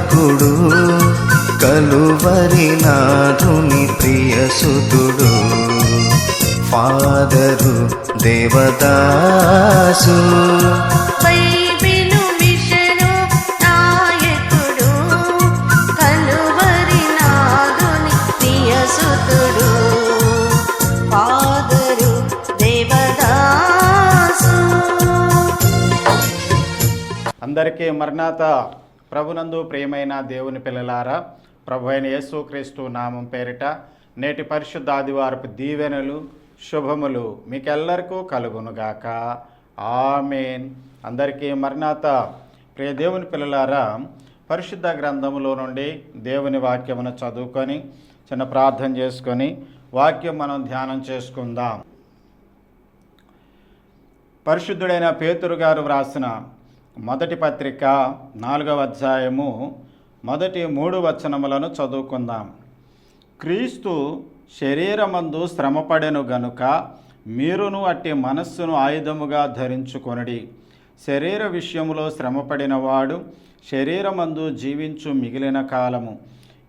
నాయకుడు కలువరి నాథుని ఫాదరు దేవదాసు. ప్రియసుతుడు ఫాదరు దేవదాసు. అందరికీ మరణాత ప్రభునందు ప్రియమైన దేవుని పిల్లలారా ప్రభు అయిన యేసుక్రీస్తు నామం పేరిట నేటి పరిశుద్ధ ఆదివారపు దీవెనలు శుభములు మీకెల్లరికూ కలుగునుగాక. ఆమెన్. అందరికీ మరణాత. ప్రియ దేవుని పిల్లలారా పరిశుద్ధ గ్రంథములో నుండి దేవుని వాక్యమును చదువుకొని చిన్న ప్రార్థన చేసుకొని వాక్యం మనం ధ్యానం చేసుకుందాం. పరిశుద్ధుడైన పేతురు గారు వ్రాసిన మొదటి పత్రిక నాలుగవ అధ్యాయము మొదటి మూడు వచనములను చదువుకుందాం. క్రీస్తు శరీరమందు శ్రమపడెను గనుక మీరును అట్టి మనస్సును ఆయుధముగా ధరించుకొనడి. శరీర విషయములో శ్రమపడినవాడు శరీరమందు జీవించు మిగిలిన కాలము.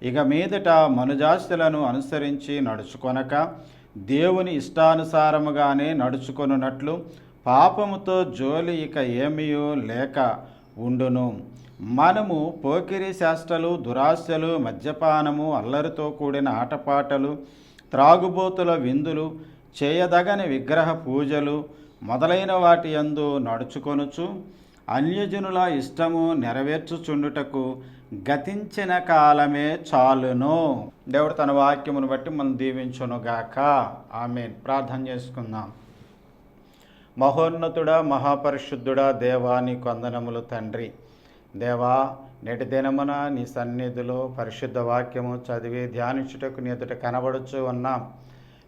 ఇక మీదట మనుజాస్తులను అనుసరించి నడుచుకొనక దేవుని ఇష్టానుసారముగానే నడుచుకొనున్నట్లు పాపముతో జోలి ఇక ఏమీయో లేక ఉండును. మనము పోకిరి శాస్త్రలు దురాశలు మద్యపానము అల్లరితో కూడిన ఆటపాటలు త్రాగుబోతుల విందులు చేయదగని విగ్రహ పూజలు మొదలైన వాటి యందు నడుచుకొనుచు అన్యజనుల ఇష్టము నెరవేర్చుచుండుటకు గతించిన కాలమే చాలును. దేవుడు తన వాక్యమును బట్టి మనం దీవించునుగాక. ఆమె ప్రార్థన చేసుకుందాం. మహోన్నతుడా మహాపరిశుద్ధుడా దేవా నీ కొందనములు తండ్రి. దేవా నేటి దినమున నీ సన్నిధిలో పరిశుద్ధ వాక్యము చదివి ధ్యానించుటకు నీ ఎదుట కనబడుచు ఉన్నాం.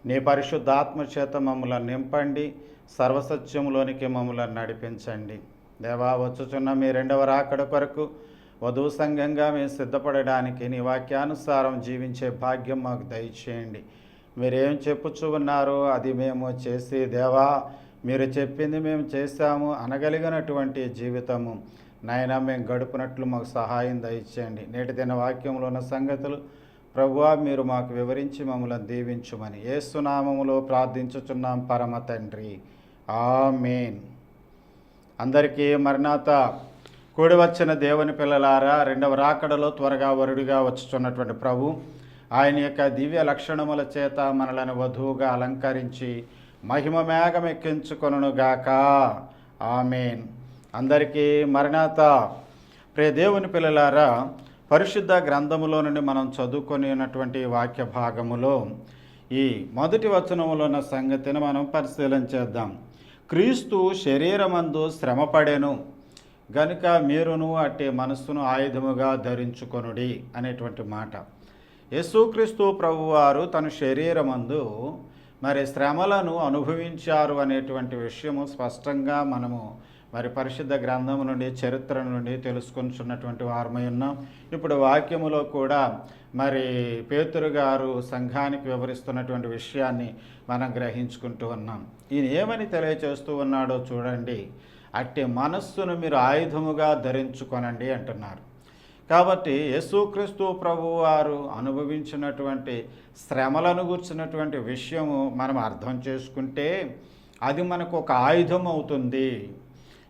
నీ పరిశుద్ధాత్మ చేత మమ్మల్ని నింపండి సర్వసత్యములోనికి మమ్మల్ని నడిపించండి. దేవా వచ్చుచున్న మీ రెండవ రాకడ కొరకు వధువు సంఘంగా మేము సిద్ధపడడానికి నీ వాక్యానుసారం జీవించే భాగ్యం మాకు దయచేయండి. మీరేం చెప్పుచూ ఉన్నారో అది మేము చేసి దేవా మీరు చెప్పింది మేము చేస్తాము అనగలిగినటువంటి జీవితము. నాయన మేము గడుపునట్లు మాకు సహాయం దయచేయండి. నేటి దిన వాక్యంలో ఉన్న సంగతులు ప్రభువా మీరు మాకు వివరించి మమ్మల్ని దీవించుమని. ఏసునామములో ప్రార్థించుచున్నాం పరమ తండ్రి. ఆమేన్. అందరికీ మరణాత కూడి వచ్చిన దేవుని పిల్లలారా రెండవ రాకడలో త్వరగా వరుడిగా వచ్చుచున్నటువంటి ప్రభు ఆయన యొక్క దివ్య లక్షణముల చేత మనలను వధువుగా అలంకరించి మహిమ మేఘం ఎక్కించుకొనుగాక ఆమెన్. అందరికీ మరణాత. ప్రే దేవుని పిల్లలారా పరిశుద్ధ గ్రంథములో నుండి మనం చదువుకొని ఉన్నటువంటి వాక్య భాగములో ఈ మొదటి వచనములో ఉన్న సంగతిని మనం పరిశీలన చేద్దాం. క్రీస్తు శరీరమందు శ్రమపడెను గనుక మీరును అట్టి మనస్సును ఆయుధముగా ధరించుకొనుడి అనేటువంటి మాట. యేసుక్రీస్తు ప్రభువారు తన శరీరమందు మరి శ్రమలను అనుభవించారు అనేటువంటి విషయము స్పష్టంగా మనము మరి పరిశుద్ధ గ్రంథం నుండి చరిత్ర నుండి తెలుసుకుంటున్నటువంటి వారమై ఉన్నాం. ఇప్పుడు వాక్యములో కూడా మరి పేతురు గారు సంఘానికి వివరిస్తున్నటువంటి విషయాన్ని మనం గ్రహించుకుంటూ ఉన్నాం. ఈయన ఏమని తెలియచేస్తూ ఉన్నాడో చూడండి. అట్టి మనస్సును మీరు ఆయుధముగా ధరించుకొనండి అంటున్నారు. కాబట్టి యేసుక్రీస్తు ప్రభు వారు అనుభవించినటువంటి శ్రమలను గుర్చినటువంటి విషయము మనం అర్థం చేసుకుంటే అది మనకు ఒక ఆయుధం అవుతుంది.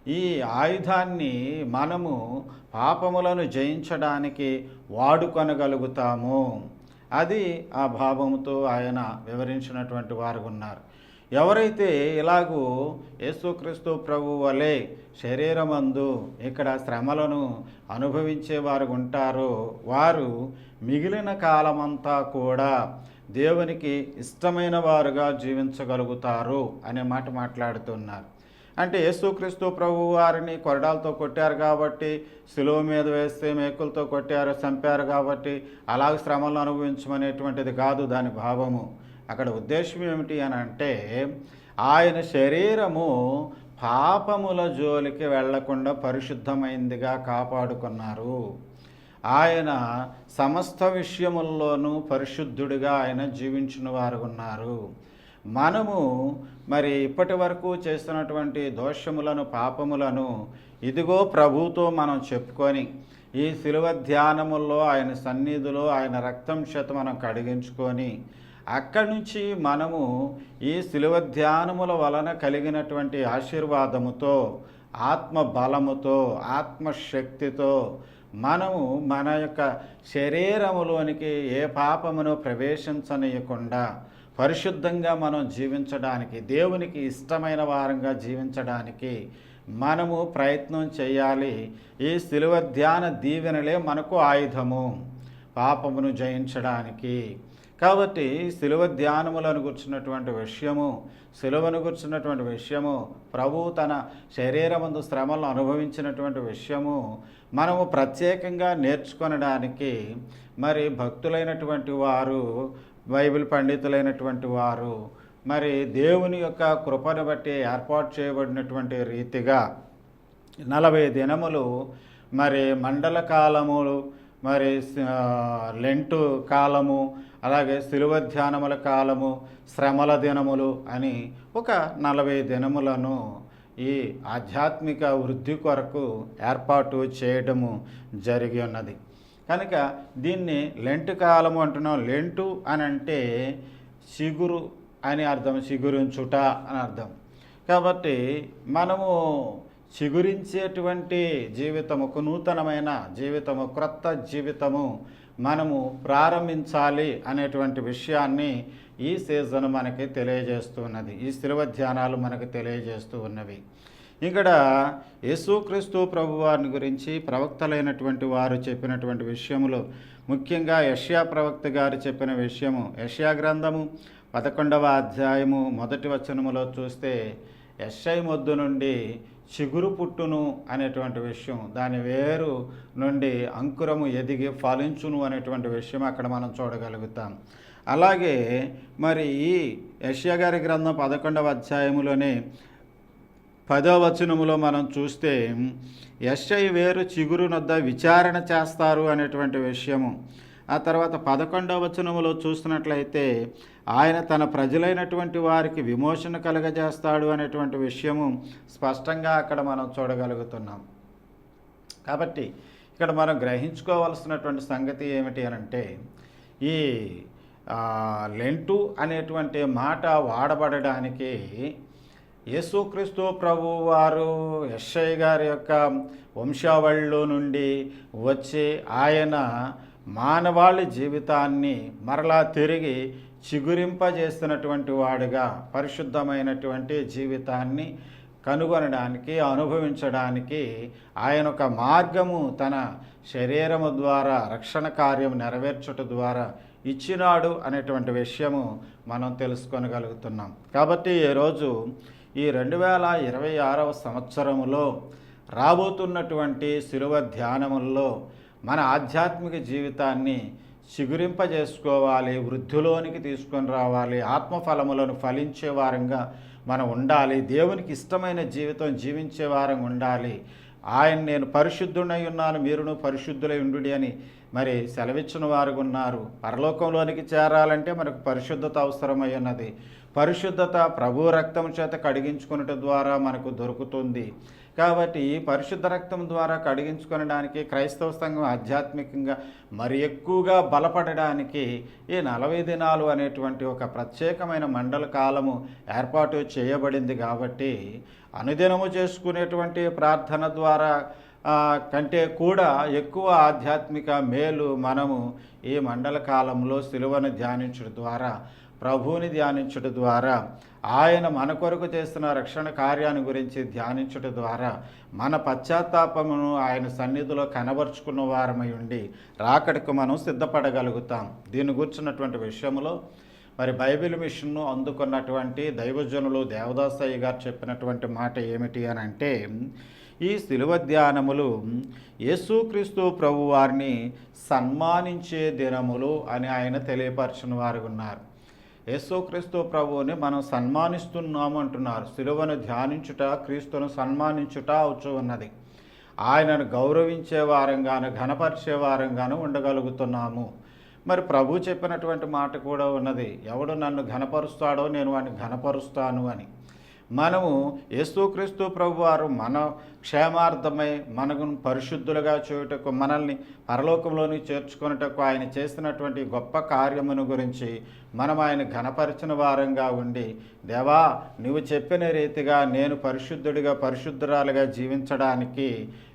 ఈ ఆయుధాన్ని మనము పాపములను జయించడానికి వాడుకొనగలుగుతాము. అది ఆ భావముతో ఆయన వివరించినటువంటి వారు ఉన్నారు. ఎవరైతే ఇలాగూ యేసుక్రీస్తు ప్రభు వలె శరీరమందు ఇక్కడ శ్రమలను అనుభవించే వారు ఉంటారో వారు మిగిలిన కాలమంతా కూడా దేవునికి ఇష్టమైన వారుగా జీవించగలుగుతారు అనే మాట మాట్లాడుతున్నారు. అంటే యేసుక్రీస్తు ప్రభు వారిని కొరడాలతో కొట్టారు కాబట్టి సులువు మీద వేస్తే మేకులతో కొట్టారు చంపారు కాబట్టి అలాగ శ్రమలను అనుభవించమనేటువంటిది కాదు దాని భావము. అక్కడ ఉద్దేశం ఏమిటి అని అంటే ఆయన శరీరము పాపముల జోలికి వెళ్ళకుండా పరిశుద్ధమైందిగా కాపాడుకున్నారు. ఆయన సమస్త విషయముల్లోనూ పరిశుద్ధుడిగా ఆయన జీవించిన వారు ఉన్నారు. మనము మరి ఇప్పటి వరకు చేస్తున్నటువంటి దోషములను పాపములను ఇదిగో ప్రభుతో మనం చెప్పుకొని ఈ శిలువ ధ్యానముల్లో ఆయన సన్నిధిలో ఆయన రక్తం చేత మనం కడిగించుకొని అక్కడి నుంచి మనము ఈ శిలువ ధ్యానముల వలన కలిగినటువంటి ఆశీర్వాదముతో ఆత్మ బలముతో ఆత్మశక్తితో మనము మన యొక్క శరీరములోనికి ఏ పాపమును ప్రవేశించనీయకుండా పరిశుద్ధంగా మనం జీవించడానికి దేవునికి ఇష్టమైన వారంగా జీవించడానికి మనము ప్రయత్నం చేయాలి. ఈ శిలువ ధ్యాన దీవెనలే మనకు ఆయుధము. పాపమును జయించడానికి కాబట్టి శిలువ ధ్యానములను కూర్చున్నటువంటి విషయము శిలువను గుర్చినటువంటి విషయము ప్రభువు తన శరీరమందు శ్రమలను అనుభవించినటువంటి విషయము మనము ప్రత్యేకంగా నేర్చుకొనడానికి మరి భక్తులైనటువంటి వారు బైబిల్ పండితులైనటువంటి వారు మరి దేవుని యొక్క కృపను బట్టి ఏర్పాటు చేయబడినటువంటి రీతిగా నలభై దినములు మరి మండల కాలములు మరి లెంటు కాలము అలాగే శిలువ ధ్యానముల కాలము శ్రమల దినములు అని ఒక నలభై దినములను ఈ ఆధ్యాత్మిక వృద్ధి కొరకు ఏర్పాటు చేయడము జరిగి ఉన్నది. కనుక దీన్ని లెంటు కాలము అంటున్నాం. లెంటు అని అంటే చిగురు అని అర్థం. చిగురించుట అని అర్థం. కాబట్టి మనము చిగురించేటువంటి జీవితము ఒక నూతనమైన జీవితము క్రొత్త జీవితము మనము ప్రారంభించాలి అనేటువంటి విషయాన్ని ఈ సీజన్ మనకి తెలియజేస్తున్నది ఈ శిలువ ధ్యానాలు మనకు తెలియజేస్తూ ఉన్నవి. ఇక్కడ యేసుక్రీస్తు ప్రభువారిని గురించి ప్రవక్తలైనటువంటి వారు చెప్పినటువంటి విషయములు ముఖ్యంగా యష్యా ప్రవక్త గారు చెప్పిన విషయము యష్యా గ్రంథము పదకొండవ అధ్యాయము మొదటి వచనములో చూస్తే యశ్ఐ మొద్దు నుండి చిగురు పుట్టును అనేటువంటి విషయం దాని వేరు నుండి అంకురము ఎదిగి ఫలించును అనేటువంటి విషయం అక్కడ మనం చూడగలుగుతాం. అలాగే మరి ఈ యష్యా గారి గ్రంథం పదకొండవ అధ్యాయములోనే పదో వచనములో మనం చూస్తే యశ్ఐ వేరు చిగురు నొద్ద విచారణ చేస్తారు అనేటువంటి విషయము. ఆ తర్వాత పదకొండవ వచనములో చూసినట్లయితే ఆయన తన ప్రజలైనటువంటి వారికి విమోచన కలగజేస్తాడు అనేటువంటి విషయము స్పష్టంగా అక్కడ మనం చూడగలుగుతున్నాం. కాబట్టి ఇక్కడ మనం గ్రహించుకోవాల్సినటువంటి సంగతి ఏమిటి అని అంటే ఈ లెంటు అనేటువంటి మాట వాడబడడానికి యేసుక్రీస్తు ప్రభు వారు యశ్ఐ గారి యొక్క వంశావళిలో నుండి వచ్చి ఆయన మానవాళి జీవితాన్ని మరలా తిరిగి చిగురింపజేస్తున్నటువంటి వాడుగా పరిశుద్ధమైనటువంటి జీవితాన్ని కనుగొనడానికి అనుభవించడానికి ఆయన ఒక మార్గము తన శరీరము ద్వారా రక్షణ కార్యం నెరవేర్చుట ద్వారా ఇచ్చినాడు అనేటువంటి విషయము మనం తెలుసుకొనగలుగుతున్నాం. కాబట్టి ఈరోజు ఈ రెండు వేల ఇరవై ఆరవ సంవత్సరములో రాబోతున్నటువంటి శిలువ ధ్యానముల్లో మన ఆధ్యాత్మిక జీవితాన్ని చిగురింపజేసుకోవాలి వృద్ధిలోనికి తీసుకొని రావాలి ఆత్మఫలములను ఫలించే వారంగా మనం ఉండాలి దేవునికి ఇష్టమైన జీవితం జీవించే వారంగా ఉండాలి. ఆయన నేను పరిశుద్ధుడై ఉన్నాను మీరును పరిశుద్ధులై ఉండు అని మరి సెలవిచ్చిన వారు ఉన్నారు. పరలోకంలోనికి చేరాలంటే మనకు పరిశుద్ధత అవసరమై ఉన్నది. పరిశుద్ధత ప్రభు రక్తం చేత కడిగించుకున్నట ద్వారా మనకు దొరుకుతుంది. కాబట్టి పరిశుద్ధ రక్తం ద్వారా కడిగించుకొనడానికి క్రైస్తవ సంఘం ఆధ్యాత్మికంగా మరి ఎక్కువగా బలపడడానికి ఈ నలభై దినాలు అనేటువంటి ఒక ప్రత్యేకమైన మండల కాలము ఏర్పాటు చేయబడింది కాబట్టి అనుదినము చేసుకునేటువంటి ప్రార్థన ద్వారా కంటే కూడా ఎక్కువ ఆధ్యాత్మిక మేలు మనము ఈ మండల కాలంలో సిలువను ధ్యానించడం ద్వారా ప్రభువుని ధ్యానించడం ద్వారా ఆయన మన కొరకు చేస్తున్న రక్షణ కార్యాన్ని గురించి ధ్యానించడం ద్వారా మన పశ్చాత్తాపమును ఆయన సన్నిధిలో కనబరుచుకున్న వారమై ఉండి రాకడకు మనం సిద్ధపడగలుగుతాం. దీని గుర్చున్నటువంటి విషయంలో మరి బైబిల్ మిషన్ను అందుకున్నటువంటి దైవజనులు దేవదాసయ్య గారు చెప్పినటువంటి మాట ఏమిటి అని అంటే ఈ శిలువ ధ్యానములు యేసుక్రీస్తు ప్రభు వారిని సన్మానించే దినములు అని ఆయన తెలియపరచిన వారు ఉన్నారు. యేసుక్రీస్తు ప్రభువుని మనం సన్మానిస్తున్నాము అంటున్నారు. శిలువను ధ్యానించుట క్రీస్తును సన్మానించుట అవుతూ ఉన్నది ఆయనను గౌరవించే వారంగాను ఘనపరిచే వారంగాను ఉండగలుగుతున్నాము. మరి ప్రభు చెప్పినటువంటి మాట కూడా ఉన్నది. ఎవడు నన్ను ఘనపరుస్తాడో నేను వాడిని ఘనపరుస్తాను అని. మనము యేసుక్రీస్తు ప్రభువారు మన క్షేమార్థమై మనకు పరిశుద్ధులుగా చేయుటకు మనల్ని పరలోకంలోని చేర్చుకొనుటకు ఆయన చేసినటువంటి గొప్ప కార్యమును గురించి మనం ఆయన ఘనపరిచిన వారంగా ఉండి దేవా నువ్వు చెప్పిన రీతిగా నేను పరిశుద్ధుడిగా పరిశుద్ధురాలుగా జీవించడానికి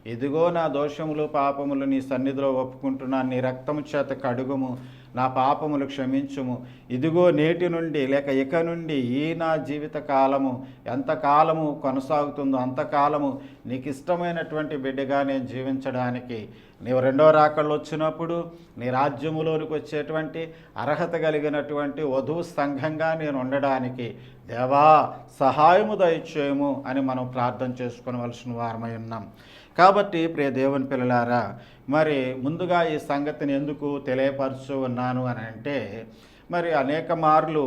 ఇదిగో నా దోషములు పాపములు నీ సన్నిధిలో ఒప్పుకుంటున్నాను. నీ రక్తము చేత కడుగుము. నా పాపములు క్షమించుము. ఇదిగో నేటి నుండి లేక ఇక నుండి ఈ నా జీవిత కాలము ఎంతకాలము కొనసాగుతుందో అంతకాలము నీకు ఇష్టమైనటువంటి బిడ్డగా నేను జీవించడానికి. నీవు రెండో రాకళ్ళు వచ్చినప్పుడు నీ రాజ్యములోనికి వచ్చేటువంటి అర్హత కలిగినటువంటి వధువు సంఘంగా నేను ఉండడానికి. దేవా సహాయము దయచేయము అని మనం ప్రార్థన చేసుకోవలసిన వారమై ఉన్నాం. కాబట్టి ప్రియ దేవుని పిల్లలారా మరి ముందుగా ఈ సంగతిని ఎందుకు తెలియపరచు ఉన్నాను అని అంటే మరి అనేక మార్లు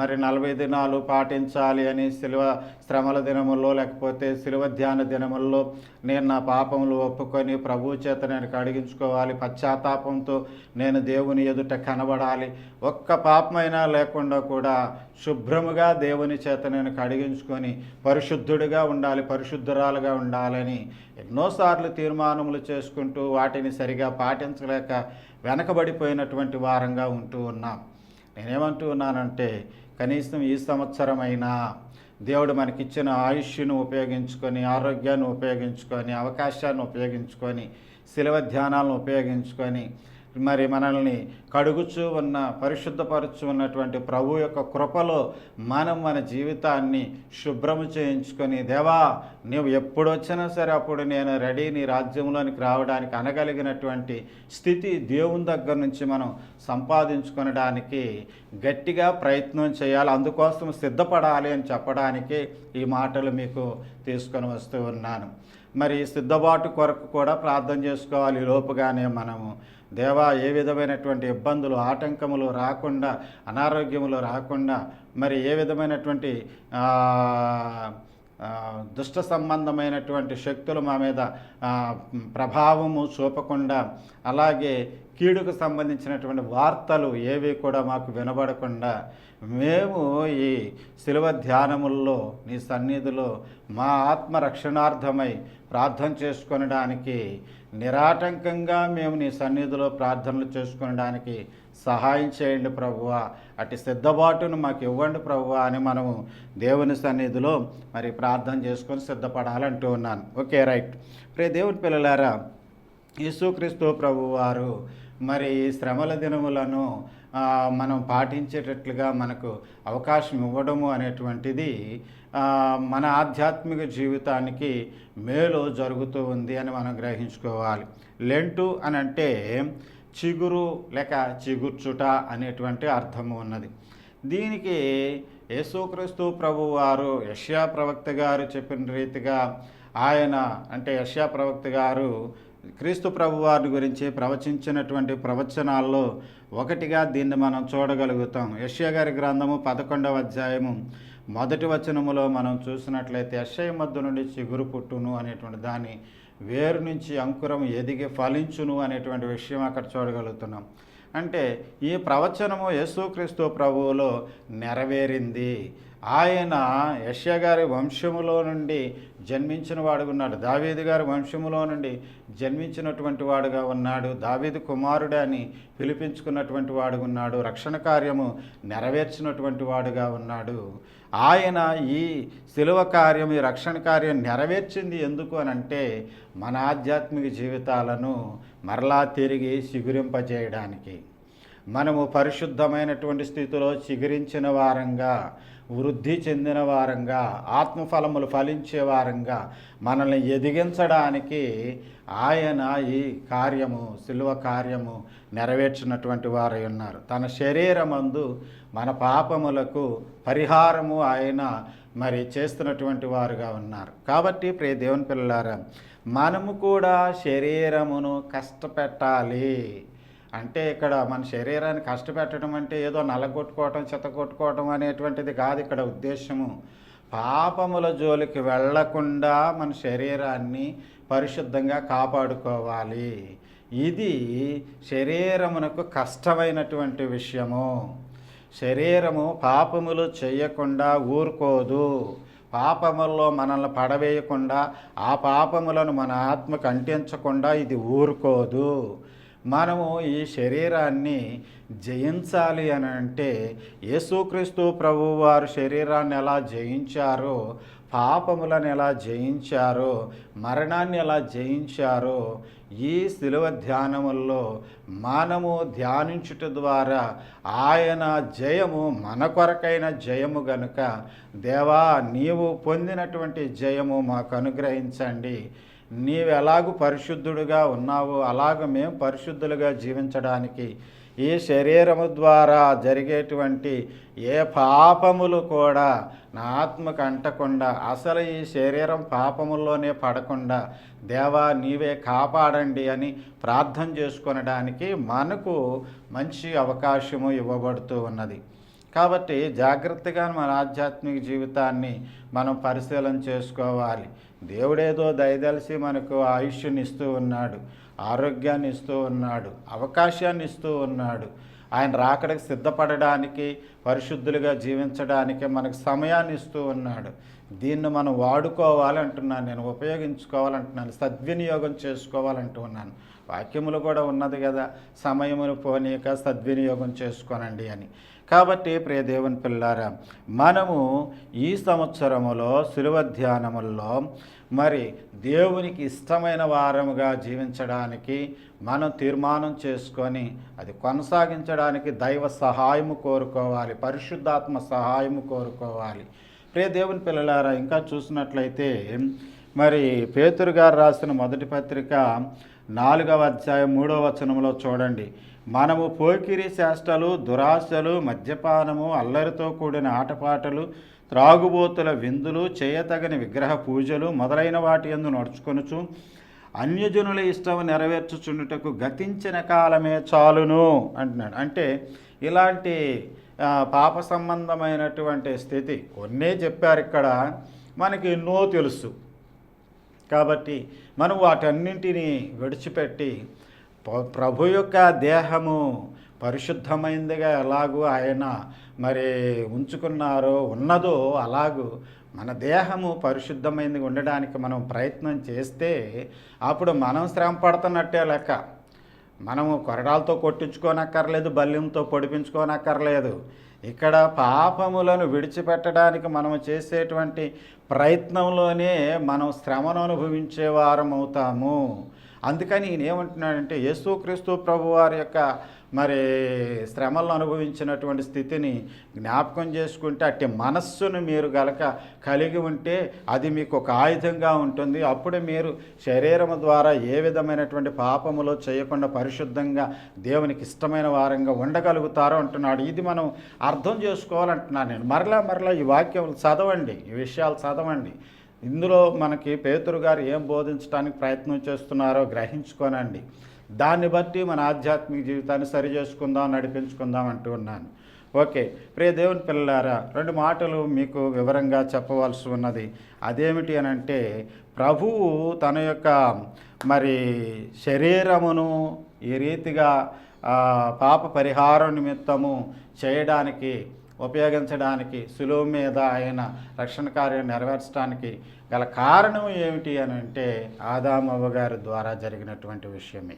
మరి నలభై దినాలు పాటించాలి అని శిలువ శ్రమల దినముల్లో లేకపోతే శిలువ ధ్యాన దినముల్లో నేను నా పాపములు ఒప్పుకొని ప్రభు చేత నేను కడిగించుకోవాలి. పశ్చాత్తాపంతో నేను దేవుని ఎదుట కనబడాలి. ఒక్క పాపమైనా లేకుండా కూడా శుభ్రముగా దేవుని చేత నేను కడిగించుకొని పరిశుద్ధుడిగా ఉండాలి పరిశుద్ధురాలుగా ఉండాలని ఎన్నోసార్లు తీర్మానములు చేసుకుంటూ వాటిని సరిగా పాటించలేక వెనకబడిపోయినటువంటి వారంగా ఉంటూ ఉన్నాం. నేనేమంటూ ఉన్నానంటే కనీసం ఈ సంవత్సరమైనా దేవుడు మనకిచ్చిన ఆయుష్ను ఉపయోగించుకొని ఆరోగ్యాన్ని ఉపయోగించుకొని అవకాశాన్ని ఉపయోగించుకొని శిలవ ధ్యానాలను ఉపయోగించుకొని మరి మనల్ని కడుగుచూ ఉన్న పరిశుద్ధపరచు ఉన్నటువంటి ప్రభు యొక్క కృపలో మనం మన జీవితాన్ని శుభ్రము చేయించుకొని దేవా నువ్వు ఎప్పుడు వచ్చినా సరే అప్పుడు నేను రెడీ నీ రాజ్యంలోనికి రావడానికి అనగలిగినటువంటి స్థితి దేవుని దగ్గర నుంచి మనం సంపాదించుకొనడానికి గట్టిగా ప్రయత్నం చేయాలి. అందుకోసం సిద్ధపడాలి అని చెప్పడానికి ఈ మాటలు మీకు తీసుకొని వస్తూ ఉన్నాను. మరి సిద్ధబాటు కొరకు కూడా ప్రార్థన చేసుకోవాలి. లోపుగానే మనము దేవా ఏ విధమైనటువంటి ఇబ్బందులు ఆటంకములు రాకుండా అనారోగ్యములు రాకుండా మరి ఏ విధమైనటువంటి దుష్ట సంబంధమైనటువంటి శక్తులు మా మీద ప్రభావము చూపకుండా అలాగే కీడుకు సంబంధించినటువంటి వార్తలు ఏవి కూడా మాకు వినబడకుండా మేము ఈ శిలువ ధ్యానముల్లో నీ సన్నిధిలో మా ఆత్మ రక్షణార్థమై ప్రార్థన చేసుకొనడానికి నిరాటంకంగా మేము నీ సన్నిధిలో ప్రార్థనలు చేసుకొనడానికి సహాయం చేయండి ప్రభువ. అటు సిద్ధబాటును మాకు ఇవ్వండి ప్రభువ అని మనము దేవుని సన్నిధిలో మరి ప్రార్థన చేసుకొని సిద్ధపడాలంటూ ఉన్నాను. Okay right. ప్రే దేవుని పిల్లలారా యేసుక్రీస్తు ప్రభువారు మరి శ్రమల దినములను మనం పాటించేటట్లుగా మనకు అవకాశం ఇవ్వడము అనేటువంటిది మన ఆధ్యాత్మిక జీవితానికి మేలు జరుగుతూ ఉంది అని మనం గ్రహించుకోవాలి. లెంటు అని అంటే చిగురు లేక చిగుర్చుట అనేటువంటి అర్థము ఉన్నది. దీనికి యేసుక్రీస్తు ప్రభు వారు యష్యా ప్రవక్త గారు చెప్పిన రీతిగా ఆయన అంటే యష్యా ప్రవక్త గారు క్రీస్తు ప్రభు వారి గురించి ప్రవచించినటువంటి ప్రవచనాల్లో ఒకటిగా దీన్ని మనం చూడగలుగుతాం. యష్యా గారి గ్రంథము పదకొండవ అధ్యాయము మొదటి వచనములో మనం చూసినట్లయితే యశ్య మధ్య నుండి చిగురు పుట్టును అనేటువంటి దాన్ని వేరు నుంచి అంకురం ఎదిగి ఫలించును అనేటువంటి విషయం అక్కడ చూడగలుగుతున్నాం. అంటే ఈ ప్రవచనము యేసుక్రీస్తు ప్రభువులో నెరవేరింది. ఆయన యశ్య గారి వంశములో నుండి జన్మించిన వాడుగా ఉన్నాడు. దావీదు గారి వంశములో నుండి జన్మించినటువంటి వాడుగా ఉన్నాడు. దావీదు కుమారుడు అని పిలిపించుకున్నటువంటి వాడుగా ఉన్నాడు. రక్షణ కార్యము నెరవేర్చినటువంటి వాడుగా ఉన్నాడు. ఆయన ఈ శిలువ కార్యం ఈ రక్షణ కార్యం నెరవేర్చింది ఎందుకు అని అంటే మన ఆధ్యాత్మిక జీవితాలను మరలా తిరిగి శిగురింపజేయడానికి మనము పరిశుద్ధమైనటువంటి స్థితిలో చిగురించిన వారంగా వృద్ధి చెందిన వారంగా ఆత్మఫలములు ఫలించే వారంగా మనల్ని ఎదిగించడానికి ఆయన ఈ కార్యము శిల్వ కార్యము నెరవేర్చినటువంటి వారై ఉన్నారు. తన శరీరమందు మన పాపములకు పరిహారము ఆయన మరి చేస్తున్నటువంటి వారుగా ఉన్నారు. కాబట్టి ప్రియ దేవుని పిల్లలారా మనము కూడా శరీరమును కష్టపెట్టాలి. అంటే ఇక్కడ మన శరీరాన్ని కష్టపెట్టడం అంటే ఏదో నలగొట్టుకోవటం చెత్తగొట్టుకోవటం అనేటువంటిది కాదు ఇక్కడ ఉద్దేశము. పాపముల జోలికి వెళ్ళకుండా మన శరీరాన్ని పరిశుద్ధంగా కాపాడుకోవాలి. ఇది శరీరమునకు కష్టమైనటువంటి విషయము. శరీరము పాపములు చేయకుండా ఊరుకోదు. పాపముల్లో మనల్ని పడవేయకుండా ఆ పాపములను మన ఆత్మకు అంటించకుండా ఇది ఊరుకోదు. మనము ఈ శరీరాన్ని జయించాలి అని అంటే యేసుక్రీస్తు ప్రభు వారు శరీరాన్ని ఎలా జయించారో పాపములను ఎలా జయించారో మరణాన్ని ఎలా జయించారో ఈ శిలువ ధ్యానముల్లో మనము ధ్యానించుట ద్వారా ఆయన జయము మన కొరకైన జయము గనుక దేవా నీవు పొందినటువంటి జయము మాకు అనుగ్రహించండి. నీవు ఎలాగూ పరిశుద్ధుడుగా ఉన్నావో అలాగ మేము పరిశుద్ధులుగా జీవించడానికి ఈ శరీరము ద్వారా జరిగేటువంటి ఏ పాపములు కూడా నా ఆత్మకు అంటకుండా అసలు ఈ శరీరం పాపముల్లోనే పడకుండా దేవా నీవే కాపాడండి అని ప్రార్థన చేసుకొనడానికి మనకు మంచి అవకాశము ఇవ్వబడుతూ ఉన్నది. కాబట్టి జాగ్రత్తగా మన ఆధ్యాత్మిక జీవితాన్ని మనం పరిశీలన చేసుకోవాలి. దేవుడేదో దయదలిసి మనకు ఆయుష్ని ఇస్తూ ఉన్నాడు ఆరోగ్యాన్ని ఇస్తూ ఉన్నాడు అవకాశాన్ని ఇస్తూ ఉన్నాడు. ఆయన రాకడికి సిద్ధపడడానికి పరిశుద్ధులుగా జీవించడానికి మనకు సమయాన్ని ఇస్తూ ఉన్నాడు. దీన్ని మనం వాడుకోవాలంటున్నాను నేను ఉపయోగించుకోవాలంటున్నాను సద్వినియోగం చేసుకోవాలంటున్నాను వాక్యములు కూడా ఉన్నది కదా సమయమును పోనీక సద్వినియోగం చేసుకోనండి అని. కాబట్టి ప్రియ దేవుని పిల్లారా మనము ఈ సంవత్సరములో శిలువ ధ్యానముల్లో మరి దేవునికి ఇష్టమైన వారముగా జీవించడానికి మనం తీర్మానం చేసుకొని అది కొనసాగించడానికి దైవ సహాయము కోరుకోవాలి పరిశుద్ధాత్మ సహాయము కోరుకోవాలి. ప్రియ దేవుని పిల్లలారా ఇంకా చూసినట్లయితే మరి పేతురు గారు రాసిన మొదటి పత్రిక నాలుగవ అధ్యాయం మూడవ వచనంలో చూడండి. మనము పోకిరి చేష్టలు దురాశలు మద్యపానము అల్లరితో కూడిన ఆటపాటలు త్రాగుబోతుల విందులు చేయతగని విగ్రహ పూజలు మొదలైన వాటి ఎందు నడుచుకొనుచు అన్యజనుల ఇష్టం నెరవేర్చుచుండుటకు గతించిన కాలమే చాలును అంటున్నాడు. అంటే ఇలాంటి పాప సంబంధమైనటువంటి స్థితి కొన్నే చెప్పారు ఇక్కడ మనకి ఎన్నో తెలుసు. కాబట్టి మనం వాటన్నింటినీ విడిచిపెట్టి ప్రభు యొక్క దేహము పరిశుద్ధమైందిగా ఎలాగూ ఆయన మరి ఉంచుకున్నారో ఉన్నదో అలాగూ మన దేహము పరిశుద్ధమైంది ఉండడానికి మనం ప్రయత్నం చేస్తే అప్పుడు మనం శ్రమ పడుతున్నట్టే లెక్క. మనము కొరడాలతో కొట్టించుకోనక్కర్లేదు బల్యంతో పొడిపించుకోనక్కర్లేదు. ఇక్కడ పాపములను విడిచిపెట్టడానికి మనం చేసేటువంటి ప్రయత్నంలోనే మనం శ్రమను అనుభవించే వారం అవుతాము అందుకని ఈయన ఏమంటున్నాడంటే యేసుక్రీస్తు ప్రభు వారి యొక్క మరి శ్రమలను అనుభవించినటువంటి స్థితిని జ్ఞాపకం చేసుకుంటే అట్టి మనస్సును మీరు గలక కలిగి ఉంటే అది మీకు ఒక ఆయుధంగా ఉంటుంది. అప్పుడు మీరు శరీరము ద్వారా ఏ విధమైనటువంటి పాపములో చేయకుండా పరిశుద్ధంగా దేవునికి ఇష్టమైన వారంగా ఉండగలుగుతారో అంటున్నాడు. ఇది మనం అర్థం చేసుకోవాలంటున్నాను నేను. మరలా మరలా ఈ వాక్యం చదవండి. ఈ విషయాలు చదవండి. ఇందులో మనకి పేతురు గారు ఏం బోధించడానికి ప్రయత్నం చేస్తున్నారో గ్రహించుకోనండి. దాన్ని బట్టి మన ఆధ్యాత్మిక జీవితాన్ని సరి చేసుకుందాం నడిపించుకుందాం అంటూ ఉన్నాను. ఓకే ప్రియ దేవుని పిల్లలారా రెండు మాటలు మీకు వివరంగా చెప్పవలసి ఉన్నది. అదేమిటి అని అంటే ప్రభువు తన యొక్క మరి శరీరమును ఈ రీతిగా పాప పరిహారం నిమిత్తము చేయడానికి ఉపయోగించడానికి సులువు మీద ఆయన రక్షణ కార్యం నెరవేర్చడానికి గల కారణం ఏమిటి అని అంటే ఆదామవ్వ గారి ద్వారా జరిగినటువంటి విషయమే.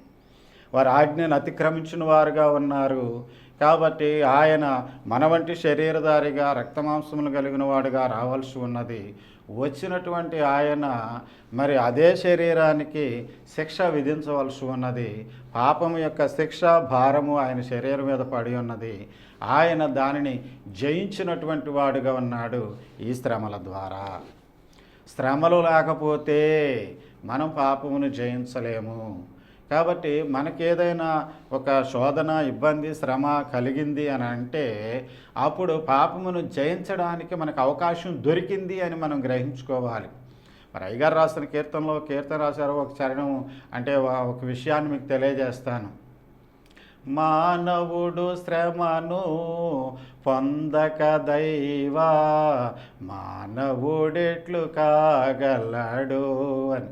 వారు ఆజ్ఞను అతిక్రమించిన వారుగా ఉన్నారు. కాబట్టి ఆయన మన వంటి శరీరధారిగా రక్తమాంసములు కలిగిన వాడుగా రావాల్సి ఉన్నది. వచ్చినటువంటి ఆయన మరి అదే శరీరానికి శిక్ష విధించవలసి ఉన్నది. పాపం యొక్క శిక్ష భారము ఆయన శరీరం మీద పడి ఉన్నది. ఆయన దానిని జయించినటువంటి వాడుగా ఉన్నాడు ఈ శ్రమల ద్వారా. శ్రమలు లేకపోతే మనం పాపమును జయించలేము. కాబట్టి మనకేదైనా ఒక శోధన ఇబ్బంది శ్రమ కలిగింది అని అంటే అప్పుడు పాపమును జయించడానికి మనకు అవకాశం దొరికింది అని మనం గ్రహించుకోవాలి. మరి అయ్యగారు రాసిన కీర్తనలో కీర్తన రాశారు ఒక చరణం అంటే ఒక- ఒక విషయాన్ని మీకు తెలియజేస్తాను. మానవుడు శ్రమను పొందక దైవా మానవుడెట్లు కాగలడు అని.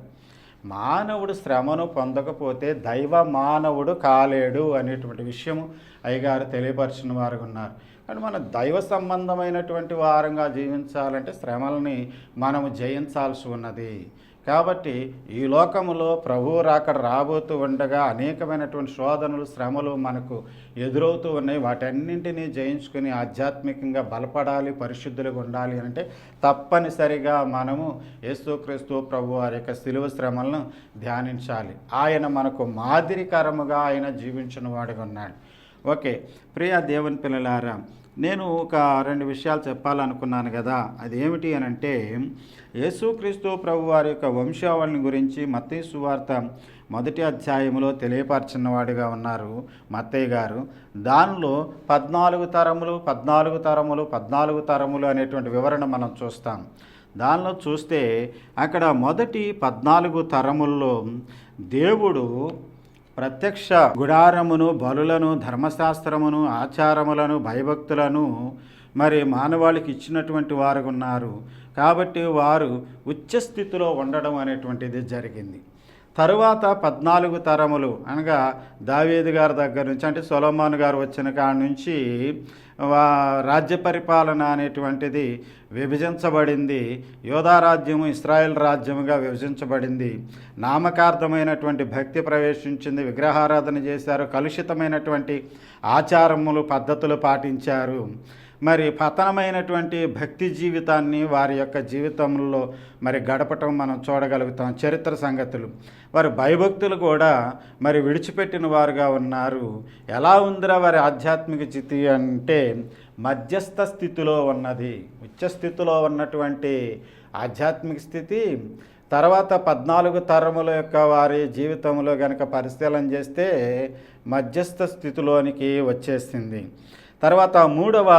మానవుడు శ్రమను పొందకపోతే దైవ మానవుడు కాలేడు అనేటువంటి విషయము అయ్యగారు తెలియపరిచిన వారు ఉన్నారు. కానీ మన దైవ సంబంధమైనటువంటి వారంగా జీవించాలంటే శ్రమల్ని మనము జయించాల్సి ఉన్నది. కాబట్టి ఈ లోకములో ప్రభువు రాకడ రాబోతూ ఉండగా అనేకమైనటువంటి శోధనలు శ్రమలు మనకు ఎదురవుతూ ఉన్నాయి. వాటన్నింటినీ జయించుకుని ఆధ్యాత్మికంగా బలపడాలి పరిశుద్ధులుగా ఉండాలి అంటే తప్పనిసరిగా మనము యేసుక్రీస్తు ప్రభు వారి యొక్క శిలువ శ్రమలను ధ్యానించాలి. ఆయన మనకు మాదిరికరముగా ఆయన జీవించిన వాడుగా ఉన్నాడు. ఓకే. ప్రియ దేవుని పిల్లలారా నేను ఒక రెండు విషయాలు చెప్పాలనుకున్నాను కదా. అదేమిటి అని అంటే యేసుక్రీస్తు ప్రభు వారి యొక్క వంశావళిని గురించి మత్తయి సువార్త మొదటి అధ్యాయంలో తెలియపరచినవాడిగా ఉన్నారు మత్తయ్య గారు. దానిలో పద్నాలుగు తరములు పద్నాలుగు తరములు పద్నాలుగు తరములు అనేటువంటి వివరణ మనం చూస్తాం. దానిలో చూస్తే అక్కడ మొదటి పద్నాలుగు తరముల్లో దేవుడు ప్రత్యక్ష గుడారమును బలులను ధర్మశాస్త్రమును ఆచారములను భయభక్తులను మరి మానవాళికి ఇచ్చినటువంటి వారు ఉన్నారు కాబట్టి వారు ఉచ్చస్థితిలో ఉండడం అనేటువంటిది జరిగింది. తరువాత పద్నాలుగు తరములు అనగా దావేది గారి దగ్గర నుంచి అంటే సొలమాన్ గారు వచ్చిన కాడ నుంచి రాజ్య పరిపాలన అనేటువంటిది విభజించబడింది. యోధారాజ్యము ఇస్రాయెల్ రాజ్యముగా విభజించబడింది. నామకార్థమైనటువంటి భక్తి ప్రవేశించింది విగ్రహారాధన చేశారు కలుషితమైనటువంటి ఆచారములు పద్ధతులు పాటించారు. మరి పతనమైనటువంటి భక్తి జీవితాన్ని వారి యొక్క జీవితంలో మరి గడపటం మనం చూడగలుగుతాం. చరిత్ర సంగతులు. వారి భయభక్తులు కూడా మరి విడిచిపెట్టిన వారుగా ఉన్నారు. ఎలా ఉందిరా వారి ఆధ్యాత్మిక స్థితి అంటే మధ్యస్థ స్థితిలో ఉన్నది. ఉచ్చ స్థితిలో ఉన్నటువంటి ఆధ్యాత్మిక స్థితి. తర్వాత పద్నాలుగు తరముల యొక్క వారి జీవితంలో కనుక పరిశీలన చేస్తే మధ్యస్థ స్థితిలోనికి వచ్చేసింది. తర్వాత మూడవ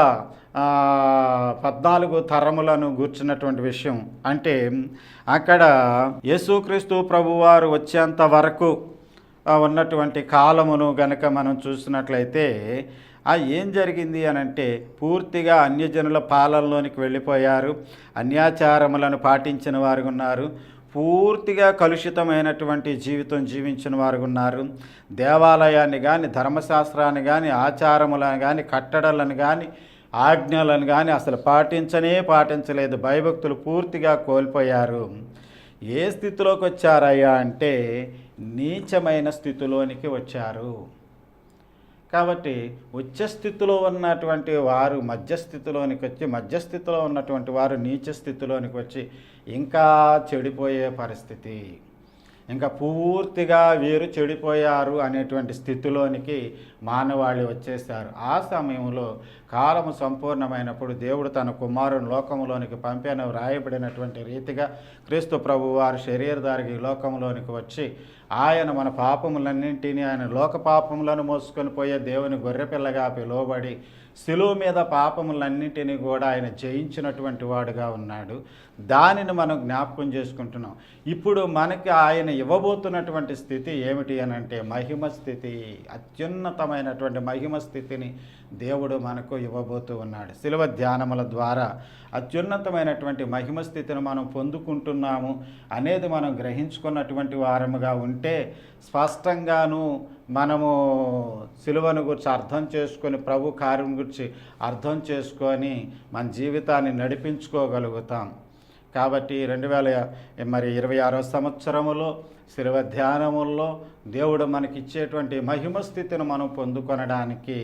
పద్నాలుగు తరములను గూర్చినటువంటి విషయం అంటే అక్కడ యేసుక్రీస్తు ప్రభువారు వచ్చేంత వరకు ఉన్నటువంటి కాలమును గనక మనం చూసినట్లయితే ఆ ఏం జరిగింది అని అంటే పూర్తిగా అన్యజనుల పాలనలోనికి వెళ్ళిపోయారు అన్యాచారములను పాటించిన వారు ఉన్నారు పూర్తిగా కలుషితమైనటువంటి జీవితం జీవించిన వారు ఉన్నారు. దేవాలయాన్ని కానీ ధర్మశాస్త్రాన్ని కానీ ఆచారములను కానీ కట్టడలను కానీ ఆజ్ఞలను కానీ అసలు పాటించనే పాటించలేదు. భయభక్తులు పూర్తిగా కోల్పోయారు. ఏ స్థితిలోకి వచ్చారయ్యా అంటే నీచమైన స్థితిలోనికి వచ్చారు. కాబట్టి ఉచ్చస్థితిలో ఉన్నటువంటి వారు మధ్యస్థితిలోనికి వచ్చి మధ్యస్థితిలో ఉన్నటువంటి వారు నీచ స్థితిలోనికి వచ్చి ఇంకా చెడిపోయే పరిస్థితి. ఇంకా పూర్తిగా వీరు చెడిపోయారు అనేటువంటి స్థితిలోనికి మానవాళి వచ్చేసారు ఆ సమయంలో కాలము సంపూర్ణమైనప్పుడు దేవుడు తన కుమారుని లోకంలోనికి పంపిన వ్రాయబడినటువంటి రీతిగా క్రీస్తు ప్రభు వారు శరీరధారికి ఈ లోకంలోనికి వచ్చి ఆయన మన పాపములన్నింటినీ ఆయన లోక పాపములను మోసుకొని పోయే దేవుని గొర్రెపిల్లగా పిలువబడి శిలువు మీద పాపములన్నింటినీ కూడా ఆయన జయించినటువంటి వాడుగా ఉన్నాడు. దానిని మనం జ్ఞాపకం చేసుకుంటున్నాం. ఇప్పుడు మనకి ఆయన ఇవ్వబోతున్నటువంటి స్థితి ఏమిటి అని అంటే మహిమ స్థితి అత్యున్నతమైనటువంటి మహిమ స్థితిని దేవుడు మనకు ఇవ్వబోతూ ఉన్నాడు. శిలువ ధ్యానముల ద్వారా అత్యున్నతమైనటువంటి మహిమ స్థితిని మనం పొందుకుంటున్నాము అనేది మనం గ్రహించుకున్నటువంటి వారముగా ఉంటే స్పష్టంగాను మనము సిలువను గురించి అర్థం చేసుకొని ప్రభు కార్యం గురించి అర్థం చేసుకొని మన జీవితాన్ని నడిపించుకోగలుగుతాం. కాబట్టి రెండు వేల మరి ఇరవై ఆరో సంవత్సరములో శిలువ ధ్యానముల్లో దేవుడు మనకిచ్చేటువంటి మహిమ స్థితిని మనం పొందుకొనడానికి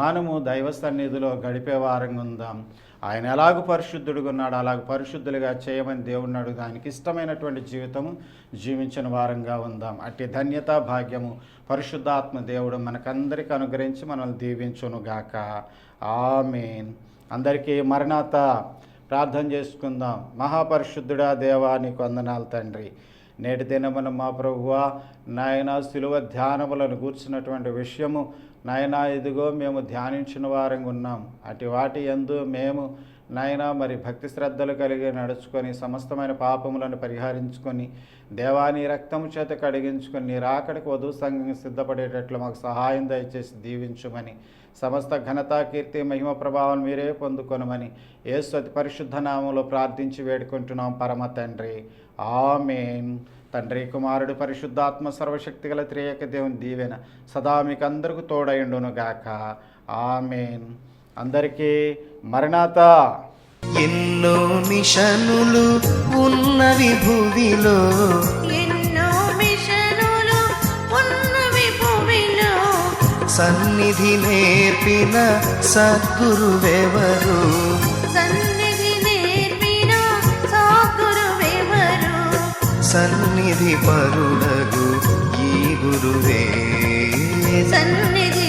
మనము దైవ సన్నిధిలో గడిపే వారంగా ఉందాం. ఆయన ఎలాగ పరిశుద్ధుడుగా ఉన్నాడు అలాగ పరిశుద్ధులుగా చేయమని దేవుడిని అడుగు ఆయనకి ఇష్టమైనటువంటి జీవితము జీవించిన వారంగా ఉందాం. అట్టి ధన్యత భాగ్యము పరిశుద్ధాత్మ దేవుడు మనకందరికీ అనుగ్రహించి మనల్ని దీవించునుగాక. ఆమెన్. అందరికీ మరణాత ప్రార్థన చేసుకుందాం. మహాపరిశుద్ధుడా దేవా నీకు వందనాలు తండ్రి. నేటి దినమున మా ప్రభువా నాయన శిలువ ధ్యానములను కూర్చున్నటువంటి విషయము నాయనా ఇదిగో మేము ధ్యానించిన వారంగా ఉన్నాం. అటు వాటి ఎందు మేము నాయన మరి భక్తి శ్రద్ధలు కలిగి నడుచుకొని సమస్తమైన పాపములను పరిహరించుకొని దేవాని రక్తము చేత కడిగించుకొని నీ రాకడికి వధువు సంఘం సిద్ధపడేటట్లు మాకు సహాయం దయచేసి దీవించుమని సమస్త ఘనత కీర్తి మహిమ ప్రభావం మీరే పొందుకొనమని యేసు అతి పరిశుద్ధ నామంలో ప్రార్థించి వేడుకుంటున్నాం. పరమ తండ్రి. ఆమెన్. తండ్రి కుమారుడు పరిశుద్ధాత్మ సర్వశక్తి గల త్రియేక దేవుని దీవెన సదా మీకు అందరికి తోడయుండును గాక. ఆమెన్. అందరికీ మరణాత. ఎన్నో మిషనులు ఉన్నవి భూమిలో. ఎన్నో మిషనులు ఉన్నవి భూమిలో. సన్నిధి నేర్పిన సద్గురువెవరు? సన్నిధి సన్నిధి పరుడగు ఈ గురువే. సన్నిధి